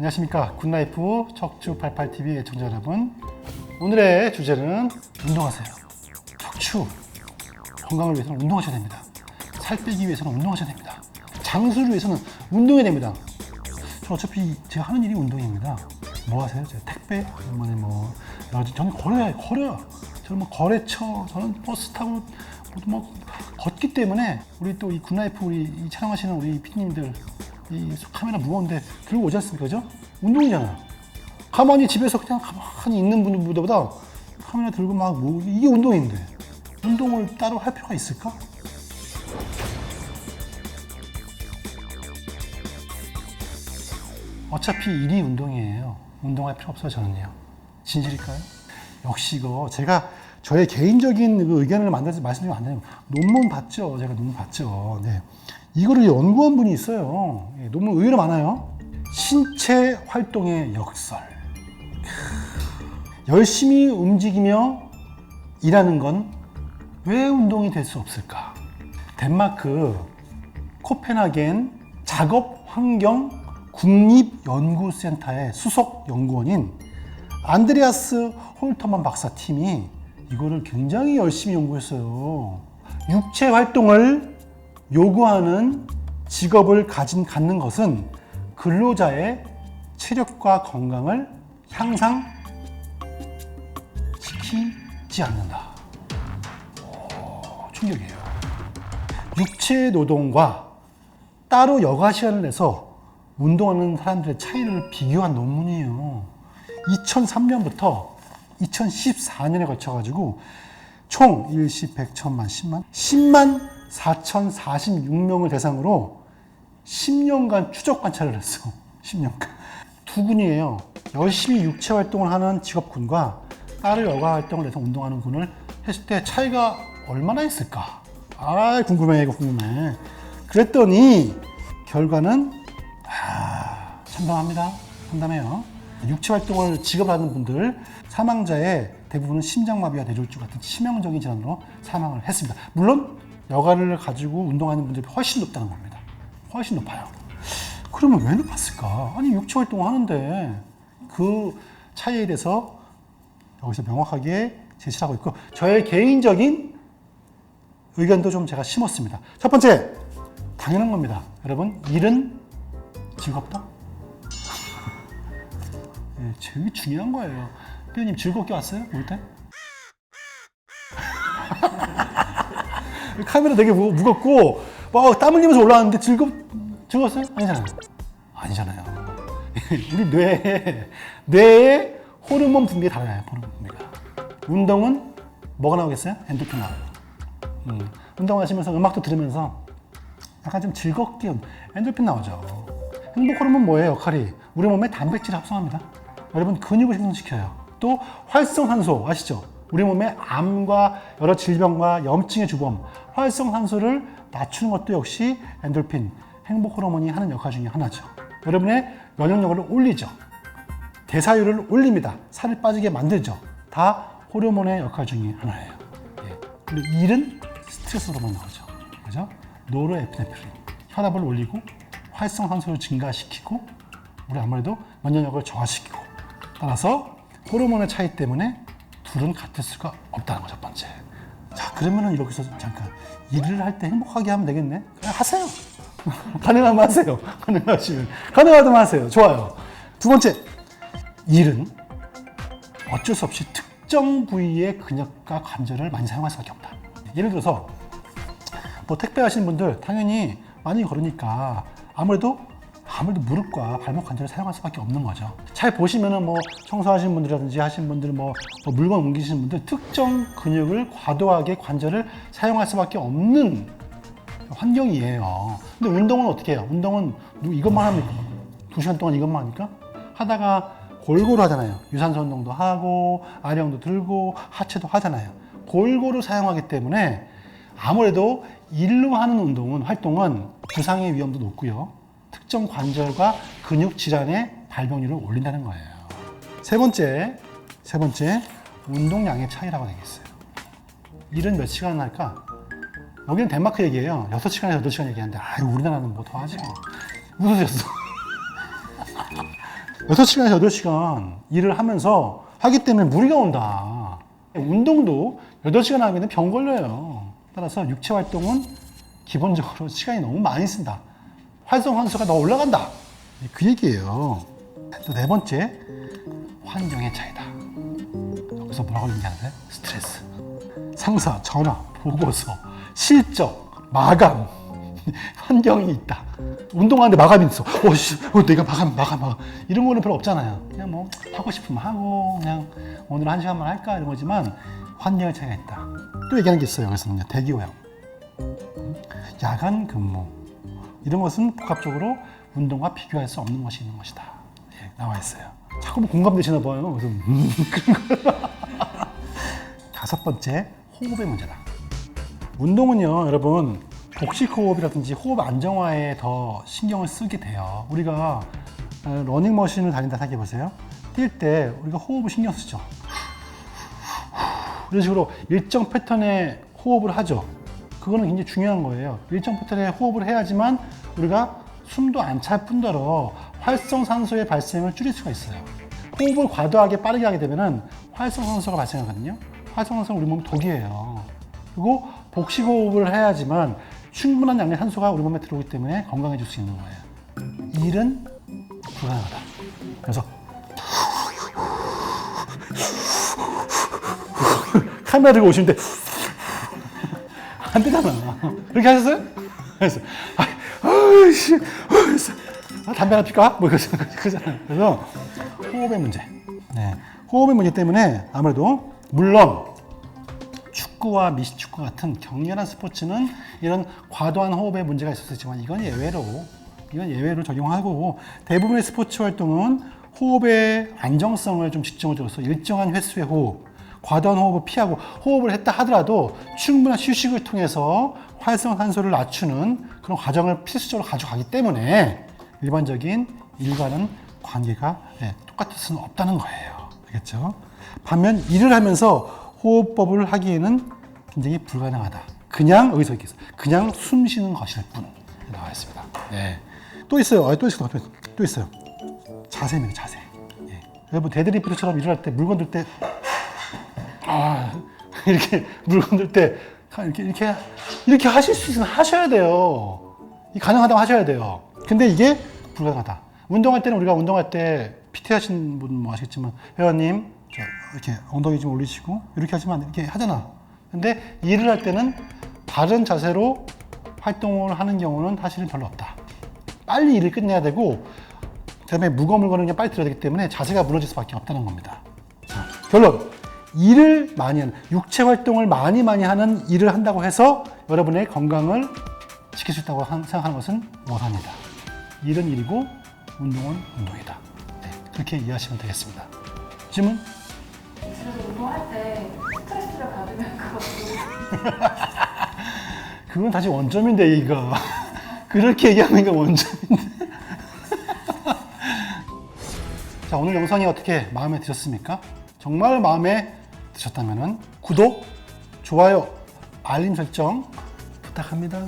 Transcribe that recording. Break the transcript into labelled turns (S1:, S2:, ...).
S1: 안녕하십니까. 굿라이프 척추 88TV 애청자 여러분. 오늘의 주제는 운동하세요. 척추. 건강을 위해서는 운동하셔야 됩니다. 살 빼기 위해서는 운동하셔야 됩니다. 장수를 위해서는 운동해야 됩니다. 저 어차피 제가 하는 일이 운동입니다. 뭐 하세요? 제가 택배? 아니면 뭐 여러 가지. 저는 거래 거래요. 저는 뭐 거래처. 저는 버스 타고 뭐 걷기 때문에 우리 또 이 굿라이프 우리 이 촬영하시는 우리 피디님들 이 카메라 무거운데 들고 오지 않습니까? 그죠? 운동이잖아요. 가만히 집에서 그냥 가만히 있는 분들보다 카메라 들고 막 뭐, 이게 운동인데. 운동을 따로 할 필요가 있을까? 어차피 일이 운동이에요. 운동할 필요 없어요, 저는요. 진실일까요? 역시 이거 제가 저의 개인적인 그 의견을 만들어서 말씀드리면 안 돼요. 논문 봤죠. 제가 논문 봤죠. 네. 이거를 연구한 분이 있어요. 예, 논문 의외로 많아요. 신체 활동의 역설. 크. 열심히 움직이며 일하는 건 왜 운동이 될 수 없을까? 덴마크 코펜하겐 작업 환경 국립연구센터의 수석 연구원인 안드레아스 홀터만 박사 팀이 이거를 굉장히 열심히 연구했어요. 육체 활동을 요구하는 직업을 가진 갖는 것은 근로자의 체력과 건강을 향상시키지 않는다. 오, 충격이에요. 육체 노동과 따로 여가 시간을 내서 운동하는 사람들의 차이를 비교한 논문이에요. 2003년부터 2014년에 걸쳐가지고 총 일시 100, 1000만, 10만, 10만 4,046명을 대상으로 10년간 추적 관찰을 했어. 10년간. 두 군이에요. 열심히 육체 활동을 하는 직업군과 따로 여가 활동을 해서 운동하는 군을 했을 때 차이가 얼마나 있을까? 아, 궁금해, 이거 궁금해. 그랬더니 결과는 아, 참담합니다. 참담해요. 육체 활동을 직업하는 분들 사망자의 대부분은 심장마비와 뇌졸중 같은 치명적인 질환으로 사망을 했습니다. 물론 여가를 가지고 운동하는 분들이 훨씬 높다는 겁니다. 훨씬 높아요. 그러면 왜 높았을까? 아니 육체 활동을 하는데 그 차이에 대해서 여기서 명확하게 제시를 하고 있고 저의 개인적인 의견도 좀 제가 심었습니다. 첫 번째 당연한 겁니다. 여러분 일은 즐겁다. 예, 제일 중요한 거예요. 피디님 즐겁게 왔어요? 올 때? 카메라 되게 무, 무겁고 막 땀 흘리면서 올라왔는데 즐겁 즐거웠어요? 아니잖아요. 아니잖아요. 우리 뇌에 뇌에 호르몬 분비가 달라요. 호르몬 분비가. 운동은 뭐가 나오겠어요? 엔도핀 나와요. 음, 운동하시면서 음악도 들으면서 약간 좀 즐겁게 엔도핀 나오죠. 행복 호르몬 뭐예요? 역할이 우리 몸에 단백질 합성합니다. 여러분 근육을 생성시켜요. 또 활성산소 아시죠? 우리 몸에 암과 여러 질병과 염증의 주범 활성산소를 낮추는 것도 역시 엔돌핀 행복 호르몬이 하는 역할 중에 하나죠. 여러분의 면역력을 올리죠. 대사율을 올립니다. 살을 빠지게 만들죠. 다 호르몬의 역할 중에 하나예요. 예. 근데 일은 스트레스 호르몬 나오죠. 그죠? 노르에피네프린 혈압을 올리고 활성산소를 증가시키고 우리 아무래도 면역력을 저하시키고 따라서 호르몬의 차이 때문에 둘은 같을 수가 없다는 거첫 번째. 자 그러면은 해서 잠깐 일을 할 때 행복하게 하면 되겠네. 그냥 하세요. 가능하면 하세요. 가능하시면 가능하다면 하세요. 좋아요. 두 번째 일은 어쩔 수 없이 특정 부위의 근육과 관절을 많이 사용할 수밖에 없다. 예를 들어서 뭐 택배 하시는 분들 당연히 많이 걸으니까 아무래도 아무래도 무릎과 발목 관절을 사용할 수밖에 없는 거죠. 잘 보시면은 뭐 청소하시는 분들이라든지 하시는 분들 뭐, 뭐 물건 옮기시는 분들 특정 근육을 과도하게 관절을 사용할 수밖에 없는 환경이에요. 근데 운동은 어떻게 해요? 운동은 누- 이것만 합니까? 두 시간 동안 이것만 합니까? 하다가 골고루 하잖아요. 유산소 운동도 하고 아령도 들고 하체도 하잖아요. 골고루 사용하기 때문에 아무래도 일로 하는 운동은 활동은 부상의 위험도 높고요. 특정 관절과 근육 질환의 발병률을 올린다는 거예요. 세 번째, 세 번째 운동량의 차이라고 되겠어요. 일은 몇 시간 할까? 여기는 덴마크 얘기예요. 6시간에서 8시간 얘기하는데, 아유, 우리나라는 뭐 더 하지 뭐. 웃으셨어. 6시간에서 8시간 일을 하면서 하기 때문에 무리가 온다. 운동도 8시간 하면 병 걸려요. 따라서 육체 활동은 기본적으로 시간이 너무 많이 쓴다. 활성 환수가 더 올라간다. 그 얘기예요. 또 네 번째, 환경의 차이다. 여기서 뭐라고 얘기하는데? 스트레스. 상사, 전화, 보고서, 실적, 마감, 환경이 있다. 운동하는데 마감이 있어. 어, 씨, 어, 내가 마감, 마감, 마감. 이런 거는 별로 없잖아요. 그냥 뭐 하고 싶으면 하고, 그냥 오늘 한 시간만 할까 이런 거지만 환경의 차이가 있다. 또 얘기하는 게 있어요. 여기서는요. 대기오염, 야간 근무 이런 것은 복합적으로 운동과 비교할 수 없는 것이 있는 것이다. 예, 나와 있어요. 자꾸 뭐 공감되시나 봐요. 그래서 음, 그런 거. 다섯 번째 호흡의 문제다. 운동은요, 여러분 복식 호흡이라든지 호흡 안정화에 더 신경을 쓰게 돼요. 우리가 어, 러닝머신을 다닌다 생각해 보세요. 뛸 때 우리가 호흡을 신경 쓰죠. 이런 식으로 일정 패턴의 호흡을 하죠. 그거는 굉장히 중요한 거예요. 일정 패턴의 호흡을 해야지만 우리가 숨도 안 찰 뿐더러 활성산소의 발생을 줄일 수가 있어요. 호흡을 과도하게 빠르게 하게 되면은 활성산소가 발생하거든요. 활성산소는 우리 몸 독이에요. 그리고 복식호흡을 해야지만 충분한 양의 산소가 우리 몸에 들어오기 때문에 건강해질 수 있는 거예요. 일은 불가능하다. 그래서 카메라 들고 오시는데 안 되잖아. 그렇게 하셨어요? 그래서 아, 아이씨, 아이씨, 아, 담배 하나 필까? 뭐 그러잖아. 그러잖아요. 그래서 호흡의 문제. 네, 호흡의 문제 때문에 아무래도 물론 축구와 미식축구 같은 격렬한 스포츠는 이런 과도한 호흡에 문제가 있지만 이건 예외로 이건 예외로 적용하고 대부분의 스포츠 활동은 호흡의 안정성을 좀 집중을 줘서 일정한 횟수의 호흡, 과도한 호흡을 피하고 호흡을 했다 하더라도 충분한 휴식을 통해서 활성산소를 낮추는 그런 과정을 필수적으로 가져가기 때문에 일반적인 일과는 관계가 네, 똑같을 수는 없다는 거예요. 알겠죠? 반면 일을 하면서 호흡법을 하기에는 굉장히 불가능하다. 그냥 여기서 이렇게. 그냥 숨 쉬는 것일 뿐 나와 있습니다. 네. 또 있어요. 아, 또 있어요. 또 있어요. 자세입니다. 자세. 예. 여러분 데드리프트처럼 일어날 때 물건 들 때 아, 이렇게 물건 들 때 이렇게 이렇게 이렇게 하실 수 있으면 하셔야 돼요. 이 가능하다면 하셔야 돼요. 근데 이게 불가능하다. 운동할 때는 우리가 운동할 때 PT 하신 분뭐 아시겠지만 회원님 자, 이렇게 엉덩이 좀 올리시고 이렇게 하시면 안 돼. 이렇게 하잖아. 근데 일을 할 때는 바른 자세로 활동을 하는 경우는 사실은 별로 없다. 빨리 일을 끝내야 되고 그다음에 무거운 물건을 그냥 빨리 들어야 되기 때문에 자세가 무너질 수밖에 없다는 겁니다. 자, 결론. 일을 많이 하는 육체 활동을 많이 많이 하는 일을 한다고 해서 여러분의 건강을 지킬 수 있다고 한- 생각하는 것은 오산이다. 일은 일이고 운동은 운동이다. 네, 그렇게 이해하시면 되겠습니다. 질문?
S2: 집에서 운동할 때 스트레스를 받으면 그것도
S1: 그건 다시 원점인데 이거 그렇게 얘기하는 게 원점인데 자 오늘 영상이 어떻게 마음에 드셨습니까? 정말 마음에 드셨다면 구독, 좋아요, 알림 설정 부탁합니다